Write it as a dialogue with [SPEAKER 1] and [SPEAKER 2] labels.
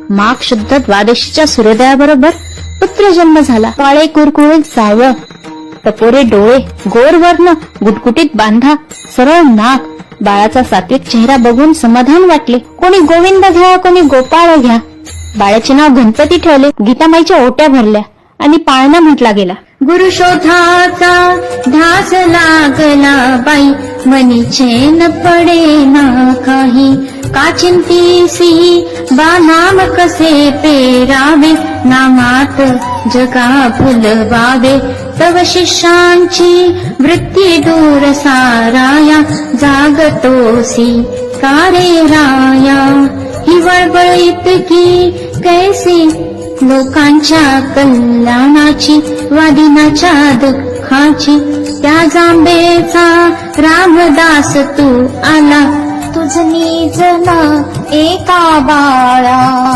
[SPEAKER 1] माघ शुद्ध द्वादशीच्या सूर्योदयाबरोबर पुत्र जन्म झाला. काळे कुरकुळीत सावळ टपोरे डोळे गोर वर्ण गुटगुटीत बांधा सरळ नाक. बाळाचा सात्विक चेहरा बघून समाधान वाटले. कोणी गोविंद घ्या कोणी गोपाळ घ्या. बाळाचे नाव गणपती ठेवले. गीतामाईच्या ओट्या भरल्या आणि पाळणा म्हटला गेला. गुरु शोधाचा ध्यास लागला बाई. मनीचे न पडे ना का चिंतीसी बा नाम कसे पेरावे नामात जगा फुलवावे तव शिष्यांची वृत्ती दूर साराया जागतोसी कारे राया। ही वादिनाच्या दुःखाची त्या जांबेचा रामदास तू आला तुझ निजन एका बाळा.